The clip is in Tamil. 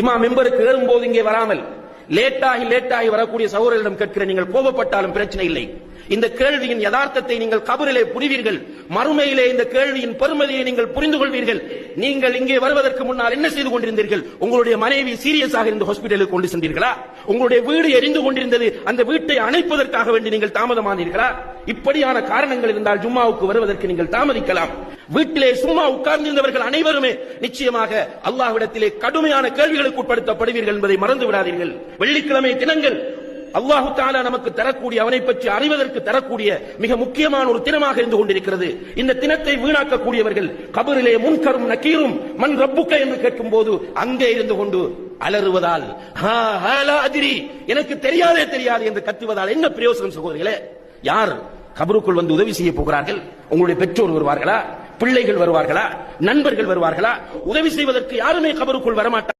இமா மெம்பருக்கு ஏறும்போது இங்கே வராமல் லேட்டாகி லேட்டாகி வரக்கூடிய சகோதரர்களிடம் கேட்கிற நீங்கள் கோபப்பட்டாலும் பிரச்சனை இல்லை. இந்த கேள்வியின் யதார்த்தத்தை நீங்கள் கபரிலே புரிவீர்கள். மறுமையிலே இந்த கேள்வியின் பெருமதியை நீங்கள் புரிந்து கொள்வீர்கள். நீங்கள் இங்கே வருவதற்கு முன்னால் என்ன செய்து கொண்டிருந்தீர்கள்? உங்களுடைய மனைவி சீரியஸாக இருந்த ஹாஸ்பிட்டலுக்கு கொண்டு சென்றீர்களா? உங்களுடைய வீடு எரிந்து கொண்டிருந்தது அந்த வீட்டை அணைப்பதற்காக வேண்டி நீங்கள் தாமதமானீர்களா? இப்படியான காரணங்கள் இருந்தால் ஜும்மாவுக்கு வருவதற்கு நீங்கள் தாமதிக்கலாம். வீட்டிலே சும்மா உட்கார்ந்திருந்தவர்கள் அனைவருமே நிச்சயமாக அல்லாஹ்விடத்திலே கடுமையான கேள்விகளுக்கு உட்படுத்தப்படுவீர்கள் என்பதை மறந்து விடாதீர்கள். வெள்ளிக்கிழமை தினங்கள் அல்லாஹு தாலா நமக்கு தரக்கூடிய அவனை பற்றி அறிவதற்கு தரக்கூடிய மிக முக்கியமான ஒரு தினமாக இருந்து கொண்டிருக்கிறது. இந்த தினத்தை வீணாக்கக்கூடியவர்கள் கபரிலே முன்கரும் நக்கீரும் மண் ரப்புக்க என்று கேட்கும் போது அங்கே இருந்து கொண்டு அலறுவதால் "ஹா, அதிரி எனக்கு தெரியாதே தெரியாது என்று கத்துவதால் என்ன பிரயோசனம் சகோதரிகளே? யார் கபருக்குள் வந்து உதவி செய்ய போகிறார்கள்? உங்களுடைய பெற்றோர் வருவார்களா? பிள்ளைகள் வருவார்களா? நண்பர்கள் வருவார்களா? உதவி செய்வதற்கு யாருமே கபருக்குள் வரமாட்டார்